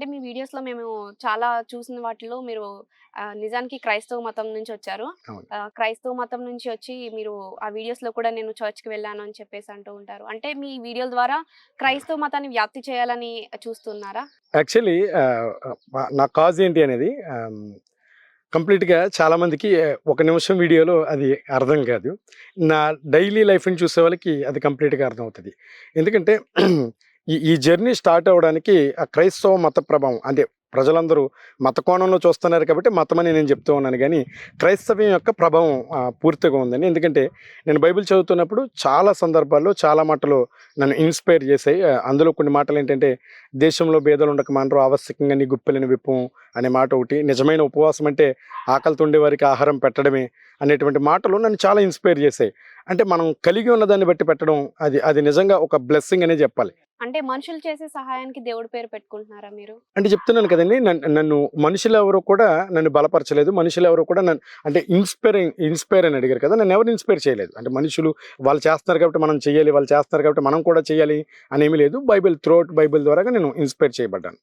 అంటే మీ వీడియోస్లో మేము చాలా చూసిన వాటిలో మీరు నిజానికి క్రైస్తవ మతం నుంచి వచ్చారు. క్రైస్తవ మతం నుంచి వచ్చి మీరు ఆ వీడియోస్లో కూడా నేను చర్చ్కి వెళ్ళాను అని చెప్పేసి అంటూ ఉంటారు. అంటే మీ వీడియోల ద్వారా క్రైస్తవ మతాన్ని వ్యాప్తి చేయాలని చూస్తున్నారా? యాక్చువల్లీ నా కాజ్ ఏంటి అనేది కంప్లీట్గా చాలామందికి ఒక నిమిషం వీడియోలో అది అర్థం కాదు. నా డైలీ లైఫ్ని చూసే వాళ్ళకి అది కంప్లీట్గా అర్థం అవుతుంది. ఎందుకంటే ఈ ఈ జర్నీ స్టార్ట్ అవ్వడానికి ఆ క్రైస్తవ మత ప్రభావం అంటే ప్రజలందరూ మత కోణంలో చూస్తున్నారు కాబట్టి మతమని నేను చెప్తూ ఉన్నాను. కానీ క్రైస్తవ్యం యొక్క ప్రభావం పూర్తిగా ఉందని ఎందుకంటే నేను బైబిల్ చదువుతున్నప్పుడు చాలా సందర్భాల్లో చాలా మాటలు నన్ను ఇన్స్పైర్ చేశాయి. అందులో కొన్ని మాటలు ఏంటంటే దేశంలో భేదాలు ఉండక మనరు ఆవశ్యకంగా నీ గుప్పెలని విప్పం అనే మాట ఒకటి నిజమైన ఉపవాసం అంటే ఆకలితో ఉండేవారికి ఆహారం పెట్టడమే అనేటువంటి మాటలు నన్ను చాలా ఇన్స్పైర్ చేశాయి. అంటే మనం కలిగి ఉన్న దాన్ని బట్టి పెట్టడం అది అది నిజంగా ఒక బ్లెస్సింగ్ అనే చెప్పాలి. అంటే మనుషులు చేసే సహాయానికి దేవుడి పేరు పెట్టుకుంటున్నారా మీరు? అంటే చెప్తున్నాను కదండి నన్ను నన్ను మనుషులు ఎవరు కూడా నన్ను బలపరచలేదు మనుషులు ఎవరు కూడా నన్ను అంటే ఇన్స్పైర్ ఇన్స్పైర్ అని అడిగారు కదా నన్ను ఎవరు ఇన్స్పైర్ చేయలేదు. అంటే మనుషులు వాళ్ళు చేస్తున్నారు కాబట్టి మనం చేయాలి వాళ్ళు చేస్తున్నారు కాబట్టి మనం కూడా చేయాలి అనేమి లేదు. బైబిల్ త్రోట్ బైబిల్ ద్వారా నేను ఇన్స్పైర్ చేయబడ్డాను.